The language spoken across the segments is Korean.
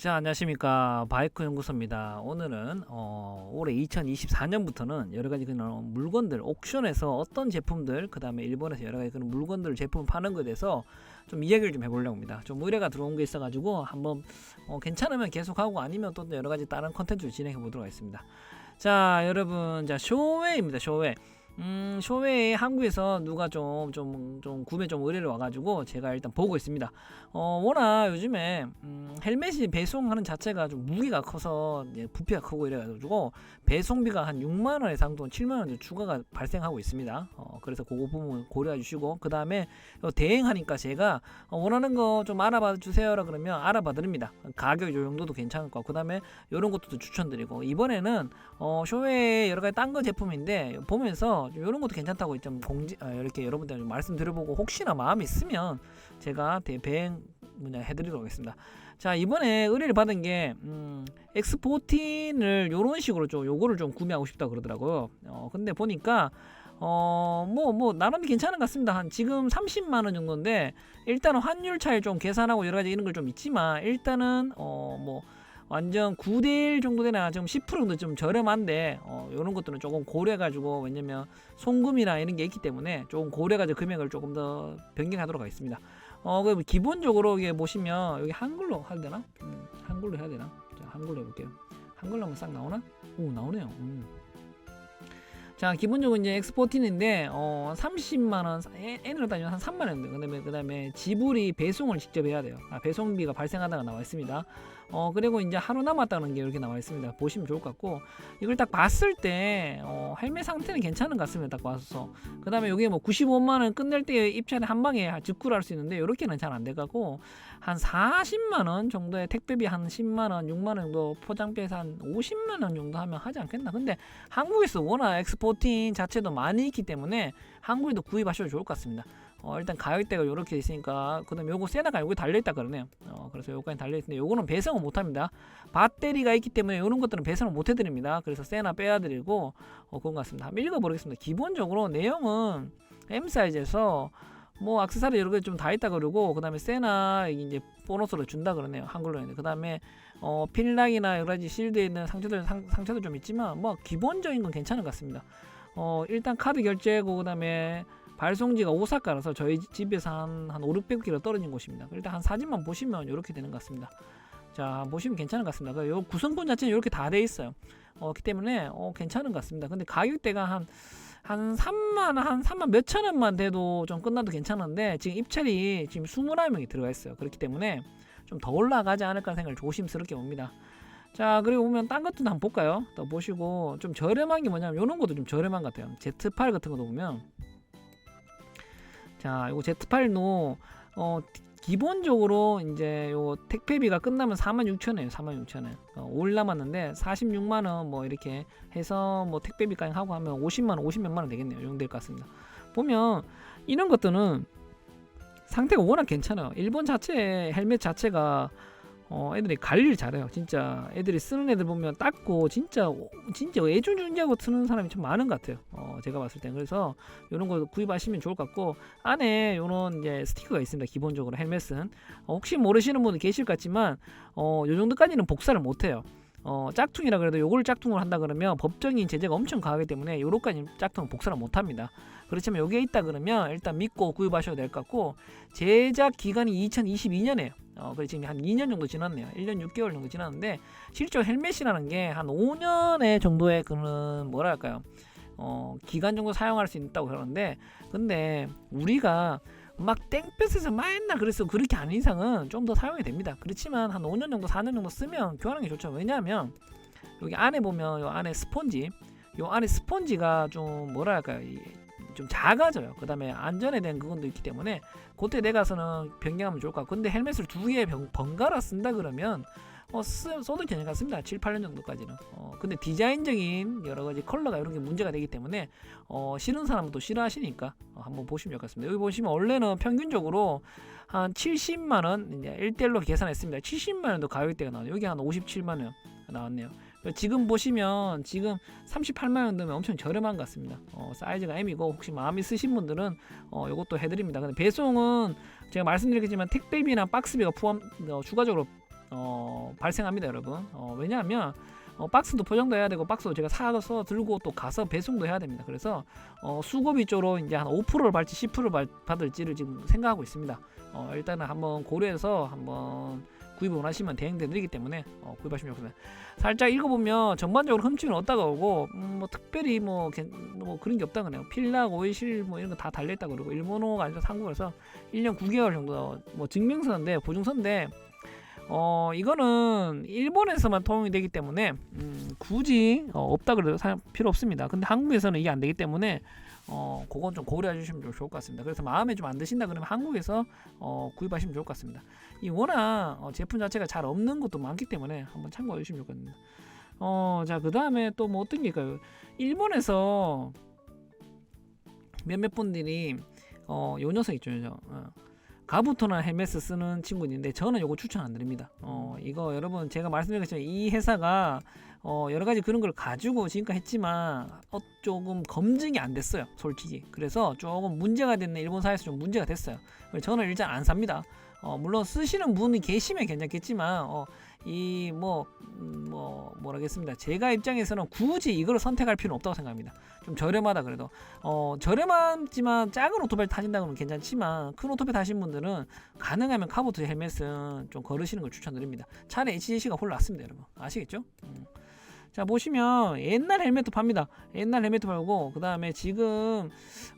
자 안녕하십니까 바이크 연구소입니다. 오늘은 어, 올해 2024년부터는 여러 가지 그런 물건들 옥션에서 어떤 제품들 그 다음에 일본에서 여러 가지 그런 물건들 제품 파는 것에 대해서 좀 이야기를 좀 해보려고 합니다. 좀 의뢰가 들어온 게 있어 가지고 한번 어, 괜찮으면 계속하고 아니면 또 여러 가지 다른 컨텐츠를 진행해 보도록 하겠습니다. 자 여러분 자 쇼웨이입니다 쇼웨이. 음, 쇼웨이 한국에서 누가 좀, 좀, 좀 구매 좀 의뢰를 와가지고 제가 일단 보고 있습니다. 어, 워낙 요즘에, 음, 헬멧이 배송하는 자체가 좀 무게가 커서 이제 부피가 크고 이래가지고 배송비가 한 6만원 이상 돈 7만원 정도 추가가 발생하고 있습니다. 어, 그래서 그거 부분 고려해 주시고, 그 다음에 대행하니까 제가 어, 원하는 거 좀 알아봐 주세요라 그러면 알아봐 드립니다. 가격 요 정도도 괜찮을 것 같고, 그 다음에 이런 것도 추천드리고, 이번에는 어, 쇼웨이 여러 가지 딴 거 제품인데 보면서 이런 것도 괜찮다고 좀 공지 아, 이렇게 여러분들 좀 말씀드려보고 혹시나 마음이 있으면 제가 대배행 뭐냐 해드리도록 하겠습니다. 자 이번에 의뢰를 받은 게 음, X14을 요런 식으로 좀 요거를 좀 구매하고 싶다 그러더라고요. 어, 근데 보니까 어, 뭐, 뭐, 나름 괜찮은 것 같습니다. 한 지금 30만 원 정도인데, 일단은 환율 차이 좀 계산하고 여러 가지 이런 걸 좀 있지만, 일단은, 어, 뭐, 완전 9대1 정도 되나 지금 10% 정도 좀 저렴한데 어, 이런 것들은 조금 고려해가지고 왜냐면 송금이나 이런 게 있기 때문에 조금 고려해가지고 금액을 조금 더 변경하도록 하겠습니다. 어, 그 기본적으로 이게 보시면 여기 한글로 해야 되나? 음, 한글로 해야 되나? 자, 한글로 해볼게요. 한글로 하면 싹 나오나? 오 나오네요. 음. 자 기본적으로 이제 엑스포틴인데 어 30만 원 N으로 따지면 한 3만 원 그다음에 그다음에 지불이 배송을 직접 해야 돼요. 아, 배송비가 발생하다가 나와 있습니다. 어 그리고 이제 하루 남았다는 게 이렇게 나와 있습니다. 보시면 좋을 것 같고 이걸 딱 봤을 때 어, 헬멧 상태는 괜찮은 것 같습니다. 딱 봐서 그 다음에 여기 뭐 95만 원 끝낼 때 입찰에 한 방에 직구를 할 수 있는데 이렇게는 잘 안 돼가고 한 40만 원 정도의 택배비 한 10만 원, 6만 원 정도 포장비에서 한 50만 원 정도 하면 하지 않겠나? 근데 한국에서 워낙 엑스포틴 자체도 많이 있기 때문에 한국에도 구입하셔도 좋을 것 같습니다. 어, 일단 가격대가 이렇게 있으니까 그다음에 요거 세나가 여기 달려 있다 그러네요. 어, 그래서 요거까지 달려 있는데 요거는 배송을 못 합니다. 배터리가 있기 때문에 이런 것들은 배송을 못 해드립니다. 그래서 세나 빼야드리고 어, 그런 것 같습니다. 한번 읽어보겠습니다. 기본적으로 내용은 M 사이즈에서 뭐 악세사리 여러 개 좀 다 있다 그러고 그다음에 세나 이제 보너스로 준다 그러네요 한글로 했는데 그다음에 어 필락이나 여러 가지 실드에 있는 상처들 상, 상처도 좀 있지만 뭐 기본적인 건 괜찮은 것 같습니다. 어 일단 카드 결제고 그다음에 발송지가 오사카라서 저희 집에서 한, 한 5, 600km 떨어진 곳입니다. 일단 한 사진만 보시면 이렇게 되는 것 같습니다. 자 보시면 괜찮은 것 같습니다. 요 구성권 자체는 이렇게 다 돼 있어요. 어, 그렇기 때문에 어, 괜찮은 것 같습니다. 근데 가격대가 한 한 3만 한 3만 몇천 원만 돼도 좀 끝나도 괜찮은데 지금 입찰이 지금 21명이 들어가 있어요. 그렇기 때문에 좀 더 올라가지 않을까 생각을 조심스럽게 봅니다. 자 그리고 보면 딴 것도 한번 볼까요? 또 보시고 좀 저렴한 게 뭐냐면 이런 것도 좀 저렴한 것 같아요. Z8 같은 것도 보면 자 이거 Z8도 어 기본적으로 이제 요 택배비가 끝나면 46,000원이에요. 46,000원. 어, 올 남았는데 46만 원 뭐 이렇게 해서 뭐 택배비까지 하고 하면 50만 원, 50몇만 원 되겠네요. 이 정도 될것 같습니다. 보면 이런 것들은 상태가 워낙 괜찮아요. 일본 자체 헬멧 자체가 어, 애들이 관리를 잘해요. 진짜 애들이 쓰는 애들 보면 닦고 진짜 진짜 애준준지하고 쓰는 사람이 좀 많은 것 같아요. 어, 제가 봤을 땐 그래서 이런 거 구입하시면 좋을 것 같고 안에 이런 이제 스티커가 있습니다. 기본적으로 헬멧은 어, 혹시 모르시는 분이 계실 것 같지만 어, 요 정도까지는 복사를 못 해요. 어, 짝퉁이라 그래도 요걸 짝퉁을 한다 그러면 법적인 제재가 엄청 강하기 때문에 요렇까지 짝퉁 복사를 못 합니다. 그렇지만 여기에 있다 그러면 일단 믿고 구입하셔도 될것 같고 제작 기간이 2022년에요. 어, 그래 지금 한 2년 정도 지났네요. 1년 6개월 정도 지났는데 실제 헬멧이라는 게 한 5년의 정도의 그는 뭐랄까요? 어, 기간 정도 사용할 수 있다고 그러는데 근데 우리가 막 땡볕에서 맨날 그래서 그렇게 아닌 이상은 좀 더 사용이 됩니다. 그렇지만 한 5년 정도 4년 정도 쓰면 교환하는 게 좋죠. 왜냐하면 여기 안에 보면 요 안에 스펀지 요 안에 스펀지가 좀 뭐랄까요 좀 작아져요. 그 다음에 안전에 대한 그건도 있기 때문에 그때 내가서는 변경하면 좋을 것 같고 근데 헬멧을 두 개 번갈아 쓴다 그러면 어, 쓰, 써도 괜찮습니다. 7, 8년 정도까지는. 어, 근데 디자인적인 여러 가지 컬러가 이런 게 문제가 되기 때문에 어, 싫은 사람은 또 싫어하시니까 어, 한번 보시면 좋겠습니다. 여기 보시면 원래는 평균적으로 한 70만 원 이제 1대1로 계산했습니다. 70만 원도 가격대가 나와요. 여기 한 57만 원 나왔네요. 지금 보시면 지금 38만 원 되면 엄청 저렴한 것 같습니다. 어, 사이즈가 M이고 혹시 마음이 쓰신 분들은 어, 이것도 해드립니다. 근데 배송은 제가 말씀드리겠지만 택배비나 박스비가 포함 어, 추가적으로 어, 발생합니다, 여러분. 어, 왜냐하면 어, 박스도 포장도 해야 되고 박스도 제가 사서 들고 또 가서 배송도 해야 됩니다. 그래서 어, 수고비 쪽으로 이제 한 5%를 받을지 10%를 받, 받을지를 지금 생각하고 있습니다. 어, 일단은 한번 고려해서 한번 구입을 원하시면 대행돼 드리기 때문에 어, 구입하시면 좋겠습니다. 살짝 읽어보면 전반적으로 흠집은 없다고 하고 음, 뭐 특별히 뭐, 겐- 뭐 그런 게 없다 그래요. 필락, 오이실 뭐 이런 거 다 달려있다 그러고 일본어가 아니라 한국에서 1년 9개월 정도 뭐 증명서인데 보증서인데 어 이거는 일본에서만 통용이 되기 때문에 음, 굳이 어, 없다 그래도 사, 필요 없습니다. 근데 한국에서는 이게 안 되기 때문에 어 그건 좀 고려해 주시면 좀 좋을 것 같습니다. 그래서 마음에 좀 안 드신다 그러면 한국에서 어 구입하시면 좋을 것 같습니다. 이 워낙 어, 제품 자체가 잘 없는 것도 많기 때문에 한번 참고해 주시면 좋겠습니다. 어자 그 다음에 또 뭐 어떤 게 있까요? 일본에서 몇몇 분들이 어요 녀석 있죠, 요 녀석. 어. 가부토나 헬메스 쓰는 친구 있는데 저는 요거 추천 안 드립니다. 어 이거 여러분 제가 말씀드렸지만 이 회사가 어 여러 가지 그런 걸 가지고 지금까지 했지만 어 조금 검증이 안 됐어요, 솔직히. 그래서 조금 문제가 됐네 일본 사회에서 좀 문제가 됐어요. 저는 일단 안 삽니다. 어 물론 쓰시는 분이 계시면 괜찮겠지만 어 이뭐뭐 뭐라겠습니다. 제가 입장에서는 굳이 이걸 선택할 필요는 없다고 생각합니다. 좀 저렴하다 그래도 어 저렴하지만 작은 오토바이 타신다고 는 괜찮지만 큰 오토바이 타신 분들은 가능하면 카보트 헬멧은 좀 걸으시는 걸 추천드립니다. 차라리 HGC가 훨 낫습니다, 여러분. 아시겠죠? 음. 자 보시면 옛날 헬멧도 팝니다. 옛날 헬멧도 팔고 그 다음에 지금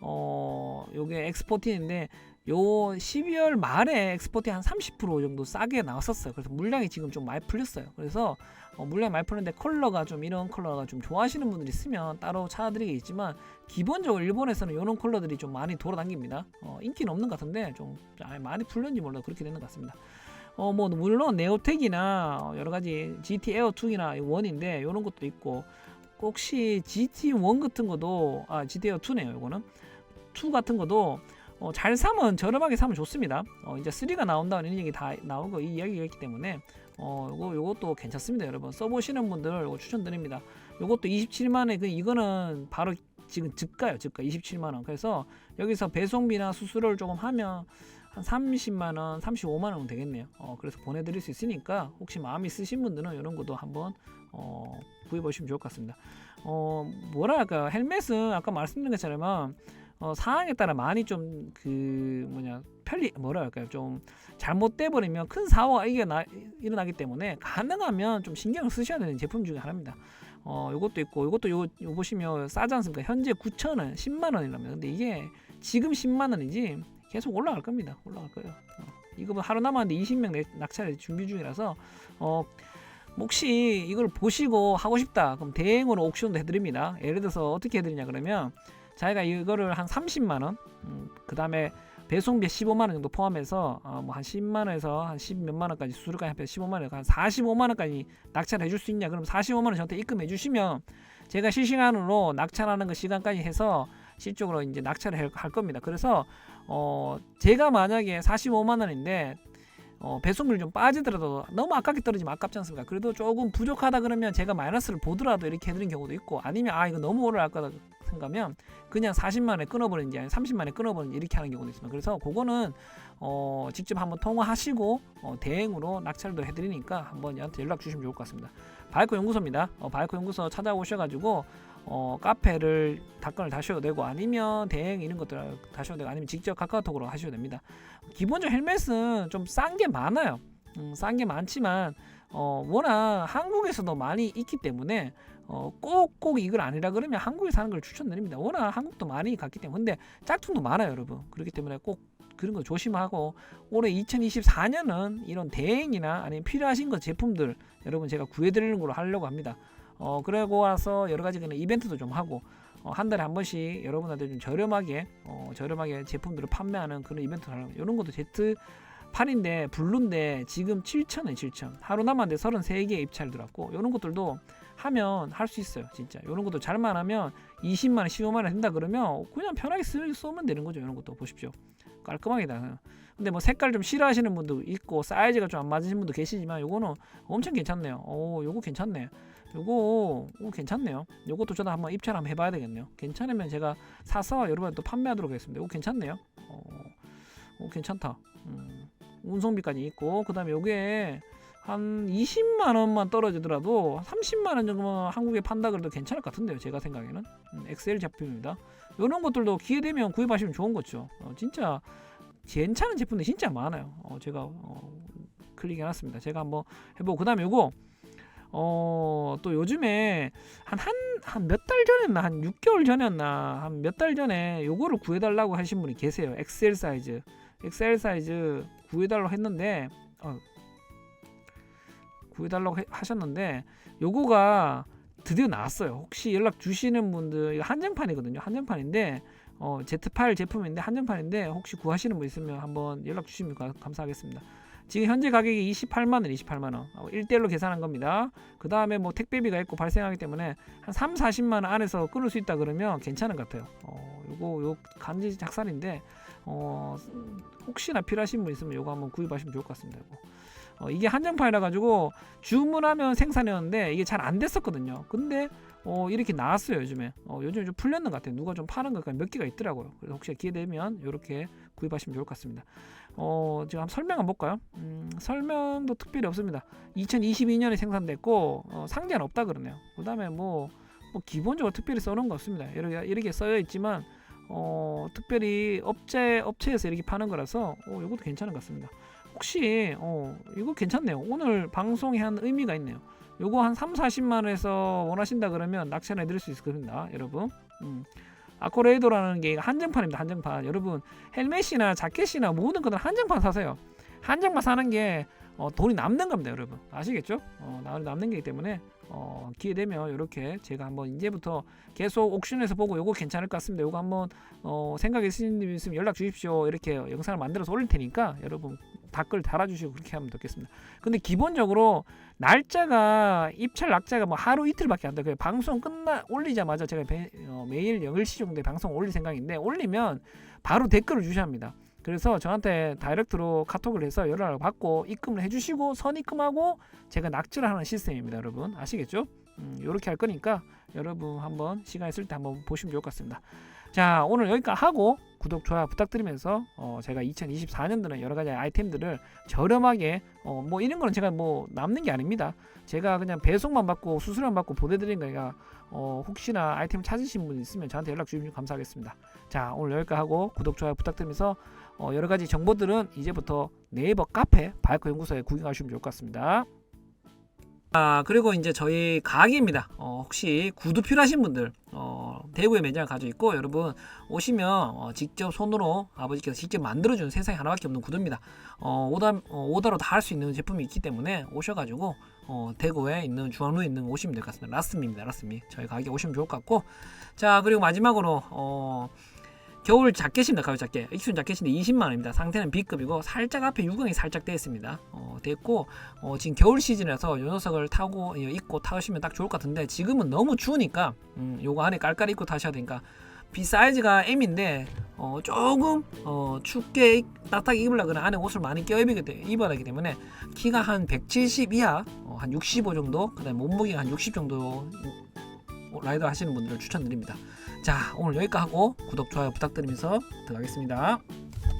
어 요게 엑스포틴인데 요 12월 말에 엑스포틴 한30% 정도 싸게 나왔었어요. 그래서 물량이 지금 좀 많이 풀렸어요. 그래서 어, 물량이 많이 풀렸는데 컬러가 좀 이런 컬러가 좀 좋아하시는 분들이 있으면 따로 찾아드리겠지만 기본적으로 일본에서는 이런 컬러들이 좀 많이 돌아다닙니다. 어, 인기는 없는 것 같은데 좀 아, 많이 풀렸는지 몰라 그렇게 되는 것 같습니다. 어 뭐 물론 네오텍이나 여러 가지 GT 에어 2나 원인데 이런 것도 있고 혹시 GT 1 같은 것도 아 GT 에어 2네요. 이거는 2 같은 것도 어, 잘 사면 저렴하게 사면 좋습니다. 어, 이제 3가 나온다는 얘기 다 나오고 이 이야기가 있기 때문에 어, 요거 요것도 괜찮습니다, 여러분. 써보시는 분들 추천드립니다. 요것도 27만에 그 이거는 바로 지금 즉가요, 즉가 27만 원. 그래서 여기서 배송비나 수수료를 조금 하면 한 30만 원, 35만 원 되겠네요. 어, 그래서 보내드릴 수 있으니까 혹시 마음이 쓰신 분들은 이런 것도 한번 어, 구해보시면 좋을 것 같습니다. 어, 뭐랄까 헬멧은 아까 말씀드린 것처럼 어, 상황에 따라 많이 좀 그 뭐냐 편리 뭐랄까요 좀 잘못돼 버리면 큰 사고가 이게 나, 일어나기 때문에 가능하면 좀 신경을 쓰셔야 되는 제품 중에 하나입니다. 어, 요것도 있고 요것도 요, 요 보시면 싸지 않습니까? 현재 9,000원, 10만 원이라면 근데 이게 지금 10만 원이지 계속 올라갈 겁니다. 올라갈 거예요. 어, 이거 뭐 하루 남았는데 20명 내- 낙찰 준비 중이라서 어 혹시 이걸 보시고 하고 싶다 그럼 대행으로 옥션도 해드립니다. 예를 들어서 어떻게 해드리냐 그러면 자기가 이거를 한 30만 원, 음, 그 다음에 배송비 15만 원 정도 포함해서 어, 뭐한 10만 원에서 한 10 몇만 원까지 수수료까지 합해서 15만 원, 한 45만 원까지 낙찰해 줄 수 있냐? 그럼 45만 원 저한테 입금해 주시면 제가 실시간으로 낙찰하는 그 시간까지 해서 실적으로 이제 낙찰을 할- 할 겁니다. 그래서 어 제가 만약에 45만 원인데 어, 배송비를 좀 빠지더라도 너무 아깝게 떨어지면 아깝지 않습니까? 그래도 조금 부족하다 그러면 제가 마이너스를 보더라도 이렇게 해드리는 경우도 있고 아니면 아 이거 너무 오래 거다 생각하면 그냥 40만에 끊어버리는지 아니면 30만에 끊어버리는지 이렇게 하는 경우도 있습니다. 그래서 그거는 어, 직접 한번 통화하시고 어, 대행으로 낙찰도 해드리니까 한번 저한테 연락 주시면 좋을 것 같습니다. 바이크 연구소입니다. 어, 바이크 연구소 찾아오셔가지고 어, 카페를 답변을 다셔도 되고 아니면 대행 이런 것들 다셔도 되고 아니면 직접 카카오톡으로 하셔도 됩니다. 기본적 헬멧은 좀 싼 게 많아요. 음, 싼 게 많지만 어, 워낙 한국에서도 많이 있기 때문에 어, 꼭꼭 이걸 아니라 그러면 한국에 사는 걸 추천드립니다. 워낙 한국도 많이 갔기 때문에 짝퉁도 많아요, 여러분. 그렇기 때문에 꼭 그런 거 조심하고 올해 2024년은 이런 대행이나 아니면 필요하신 것 제품들 여러분 제가 구해드리는 걸로 하려고 합니다. 어 그러고 와서 여러 가지 그냥 이벤트도 좀 하고 어, 한 달에 한 번씩 여러분한테 좀 저렴하게 어, 저렴하게 제품들을 판매하는 그런 이벤트를 하는 이런 것도 제트 8인데 블루인데 지금 7,000원 7,000 하루 남았는데 33개 입찰 들어왔고 이런 것들도 하면 할 수 있어요 진짜. 이런 것도 잘만 하면 20만원 15만원 된다 그러면 그냥 편하게 쓰, 쏘면 되는 거죠 이런 것도. 보십시오. 깔끔하게 다. 근데 뭐 색깔 좀 싫어하시는 분도 있고 사이즈가 좀 안 맞으신 분도 계시지만 요거는 엄청 괜찮네요. 오 요거 괜찮네. 요거 오, 괜찮네요. 요것도 저도 한번 입찰 한번 해봐야 되겠네요. 괜찮으면 제가 사서 여러분한테 또 판매하도록 하겠습니다. 요거 괜찮네요. 어, 오, 괜찮다. 음, 운송비까지 있고 그 다음에 요게 한 20만 원만 떨어지더라도 30만 원 정도만 한국에 판다 그래도 괜찮을 것 같은데요. 제가 생각에는 음, 엑셀 제품입니다. 이런 것들도 기회 되면 구입하시면 좋은 거죠. 어, 진짜 괜찮은 제품들이 진짜 많아요. 어, 제가 어, 클릭해놨습니다. 제가 한번 해보고 그 다음에 요거 어, 또 요즘에 한 한 한 몇 달 전이었나 한 6개월 전이었나 한 몇 달 전에 요거를 구해달라고 하신 분이 계세요. 엑셀 사이즈 엑셀 사이즈 구해달라고 했는데 어, 구해달라고 해- 하셨는데 요거가 드디어 나왔어요. 혹시 연락 주시는 분들 이거 한정판이거든요. 한정판인데 어, Z8 제품인데 한정판인데 혹시 구하시는 분 있으면 한번 연락 주시면 가- 감사하겠습니다. 지금 현재 가격이 28만 원, 28만 원. 어, 1대1로 계산한 겁니다. 그 다음에 뭐 택배비가 있고 발생하기 때문에 한 3, 40만 원 안에서 끊을 수 있다 그러면 괜찮은 것 같아요. 어, 요거 요 간지 작살인데 어, 혹시나 필요하신 분 있으면 요거 한번 구입하시면 좋을 것 같습니다. 어, 이게 한정판이라 가지고 주문하면 생산이었는데 이게 잘 안 됐었거든요. 근데 어, 이렇게 나왔어요 요즘에. 어, 요즘 좀 풀렸는 것 같아요. 누가 좀 파는 것몇 개가 있더라고요. 그래서 혹시 기회 되면 이렇게 구입하시면 좋을 것 같습니다. 어, 지금 한번 설명 한번 볼까요? 음, 설명도 특별히 없습니다. 2022년에 생산됐고 어, 상자는 없다 그러네요. 그다음에 뭐, 뭐 기본적으로 특별히 써놓은 거 없습니다. 이렇게 이렇게 써여 있지만 어, 특별히 업체 업체에서 이렇게 파는 거라서 어, 이것도 괜찮은 것 같습니다. 혹시 어, 이거 괜찮네요. 오늘 방송에 한 의미가 있네요. 요거 한 3, 40만 원에서 원하신다 그러면 낙찰해 드릴 수 있을 겁니다, 여러분. 음. 아코레이도라는 게 한정판입니다. 한정판. 여러분 헬멧이나 자켓이나 모든 것들 한정판 사세요. 한정판 사는 게 어, 돈이 남는 겁니다, 여러분. 아시겠죠? 어, 나- 남는 게 때문에 어, 기회 되면 이렇게 제가 한번 이제부터 계속 옥션에서 보고 요거 괜찮을 것 같습니다. 요거 한번 어, 생각 있으신 분 있으면 연락 주십시오. 이렇게 영상을 만들어서 올릴 테니까 여러분 댓글 달아주시고 그렇게 하면 좋겠습니다. 근데 기본적으로 날짜가 입찰 날짜가 뭐 하루 이틀밖에 안 돼요. 방송 끝나 올리자마자 제가 배- 어, 매일 10시 정도에 방송 올릴 생각인데 올리면 바로 댓글을 주셔야 합니다. 그래서 저한테 다이렉트로 카톡을 해서 연락을 받고 입금을 해주시고 선입금하고 제가 낙찰을 하는 시스템입니다, 여러분 아시겠죠? 음, 이렇게 할 거니까 여러분 한번 시간 있을 때 한번 보시면 좋을 것 같습니다. 자 오늘 여기까지 하고 구독 좋아요 부탁드리면서 어, 제가 2024년도는 여러 가지 아이템들을 저렴하게 어, 뭐 이런 거는 제가 뭐 남는 게 아닙니다. 제가 그냥 배송만 받고 수수료만 받고 보내드린 거니까 어, 혹시나 아이템 찾으신 분 있으면 저한테 연락 주시면 감사하겠습니다. 자 오늘 여기까지 하고 구독 좋아요 부탁드리면서 어, 여러 가지 정보들은 이제부터 네이버 카페 바이크 연구소에 구경하시면 좋을 것 같습니다. 아 그리고 이제 저희 가게입니다. 어, 혹시 구두 필요하신 분들 어, 대구에 매장을 가지고 있고 여러분 오시면 어, 직접 손으로 아버지께서 직접 만들어주는 세상에 하나밖에 없는 구두입니다. 어, 오다 어, 오다로 다 할 수 있는 제품이 있기 때문에 오셔가지고 어, 대구에 있는 중앙로에 있는 거 오시면 될 것 같습니다. 라스미입니다. 라스미 저희 가게 오시면 좋을 것 같고 자 그리고 마지막으로 어, 겨울 자켓입니다. 가을 자켓. 익순 자켓인데 20만 원입니다. 상태는 B급이고 살짝 앞에 유광이 살짝 되어 있습니다. 어, 됐고 어, 지금 겨울 시즌이라서 요 녀석을 타고 어, 입고 타시면 딱 좋을 것 같은데 지금은 너무 추우니까 음, 요거 안에 깔깔이 입고 타셔야 되니까 B 사이즈가 M인데 어, 조금 어, 춥게 입- 따뜻하게 입으려 그러면 안에 옷을 많이 껴 입게 돼- 입어야 되기 때문에 키가 한 170 이하, 어, 한 65 정도, 그다음에 몸무게가 한 60 정도 어, 라이더 하시는 분들을 추천드립니다. 자 오늘 여기까지 하고 구독 좋아요 부탁드리면서 들어가겠습니다.